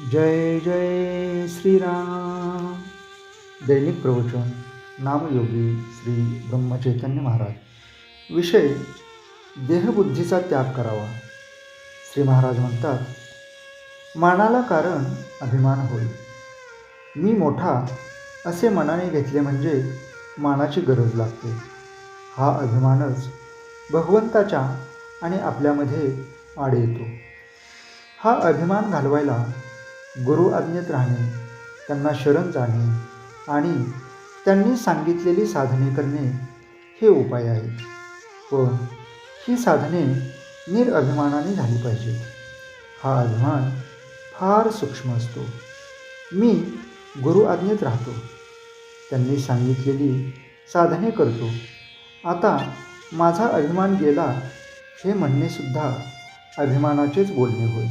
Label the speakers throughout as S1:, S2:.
S1: जय जय श्रीराम. दैनिक प्रवचन नामयोगी श्री ब्रह्मचैतन्य महाराज. विषय देहबुद्धीचा त्याग करावा. श्री महाराज म्हणतात मानाला कारण अभिमान होय. मी मोठा असे मनाने घेतले म्हणजे मानाची गरज लागते. हा अभिमानच भगवंताच्या आणि आपल्यामध्ये आड येतो. हा अभिमान घालवायला गुरु आज्ञेत राहणे त्यांना शरण जाणे आणि त्यांनी सांगितलेली साधने करणे हे उपाय आहेत. पण ही साधने निरअभिमानाने झाली पाहिजेत. हा अभिमान फार सूक्ष्म असतो. मी गुरु आज्ञेत राहतो. त्यांनी सांगितलेली साधने करतो. आता माझा अभिमान गेला हे म्हणणेसुद्धा अभिमानाचेच बोलणे होय.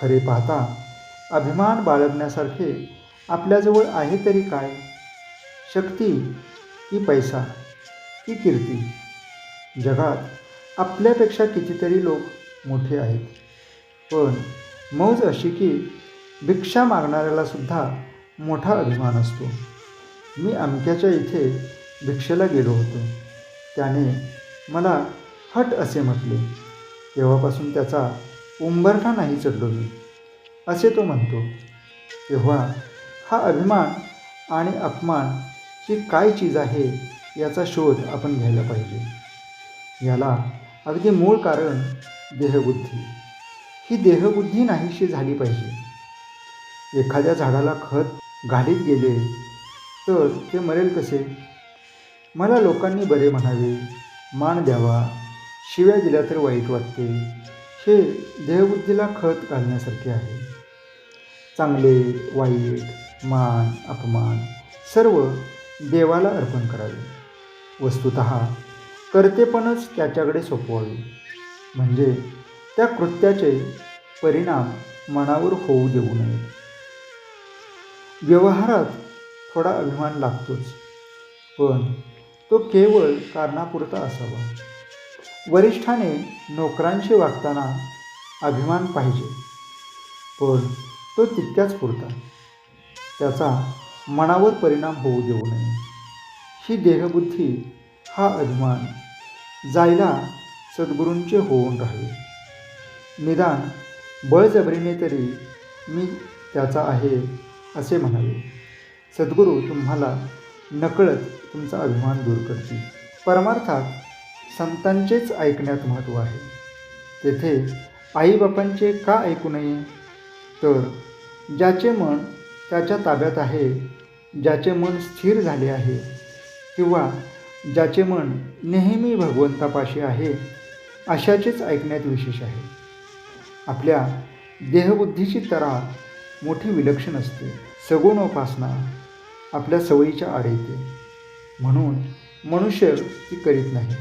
S1: खरे पाहता अभिमान बाळगण्यासारखे आपल्याजवळ आहे तरी काय? शक्ती की पैसा की कीर्ती? जगात आपल्यापेक्षा कितीतरी लोक मोठे आहेत. पण मौज अशी की भिक्षा मागणाऱ्याला सुद्धा मोठा अभिमान असतो. मी अमक्याच्या इथे भिक्षेला गेलो होतो. त्याने मला हट असे म्हटले. तेव्हापासून त्याचा उंबरठा नाही चढलो मी. असे तो म्हणतो तेव्हा हा अभिमान आणि अपमान ही काय चीज आहे याचा शोध आपण घ्यायला पाहिजे. याला अगदी मूळ कारण देहबुद्धी. ही देहबुद्धी नाहीशी झाली पाहिजे. एखाद्या झाडाला खत घालीत गेले तर ते मरेल कसे? मला लोकांनी बरे म्हणावे मान द्यावा शिव्या दिल्या तर वाईट वाटते. हे देहबुद्धीला खत घालण्यासारखे आहे. चांगले वाईट मान अपमान सर्व देवाला अर्पण करावे. वस्तुत कर्तेपणच त्याच्याकडे सोपवावे. म्हणजे त्या कृत्याचे परिणाम मनावर होऊ देऊ नयेत व्यवहारात थोडा अभिमान लागतोच पण तो केवळ कारणापुरता असावा. वरिष्ठाने नोकरांशी वागताना अभिमान पाहिजे पण तो तितक्याच पुरता. त्याचा मनावर परिणाम होऊ देऊ नये. ही देहबुद्धी हा अभिमान जायला सद्गुरूंचे होऊन राहावे निदान बळजबरीने तरी मी त्याचा आहे असे म्हणावे. सद्गुरू तुम्हाला नकळत तुमचा अभिमान दूर करतील. परमार्थात संतांचेच ऐकण्यात महत्त्व आहे. तेथे आईबापांचे का ऐकू नये? तर ज्याचे मन त्याच्या ताब्यात आहे ज्याचे मन स्थिर झाले आहे किंवा ज्याचे मन नेहमी भगवंतापाशी आहे अशाचेच ऐकण्यात विशेष आहे. आपल्या देहबुद्धीची तरा मोठी विलक्षण असते. सगुणोपासना आपल्या सवयीच्या आड येते. म्हणून मनुष्य ती करीत नाही.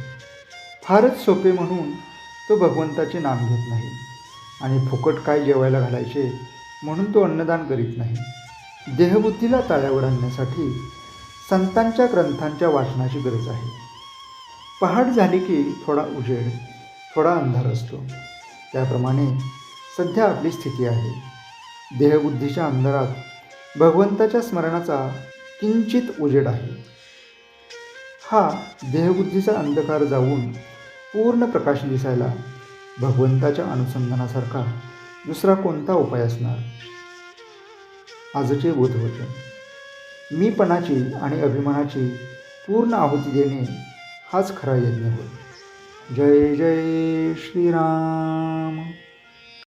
S1: फारच सोपे म्हणून तो भगवंताचे नाम घेत नाही. आणि फुकट काय जेवायला घालायचे म्हणून तो अन्नदान करीत नाही. देहबुद्धीला ताळ्यावर आणण्यासाठी संतांच्या ग्रंथांच्या वाचनाची गरज आहे. पहाट झाली की थोडा उजेड थोडा अंधार असतो. त्याप्रमाणे सध्या आपली स्थिती आहे. देहबुद्धीच्या अंधारात भगवंताच्या स्मरणाचा किंचित उजेड आहे. हा देहबुद्धीचा अंधकार जाऊन पूर्ण प्रकाश दिसायला भगवंताच्या अनुसंधानासारखा दुसरा कोणता उपाय असणार? आजचे बोधवचन. मीपणाची आणि अभिमानाची पूर्ण आहुती देणे हाच खरा यज्ञ होय. जय जय श्रीराम.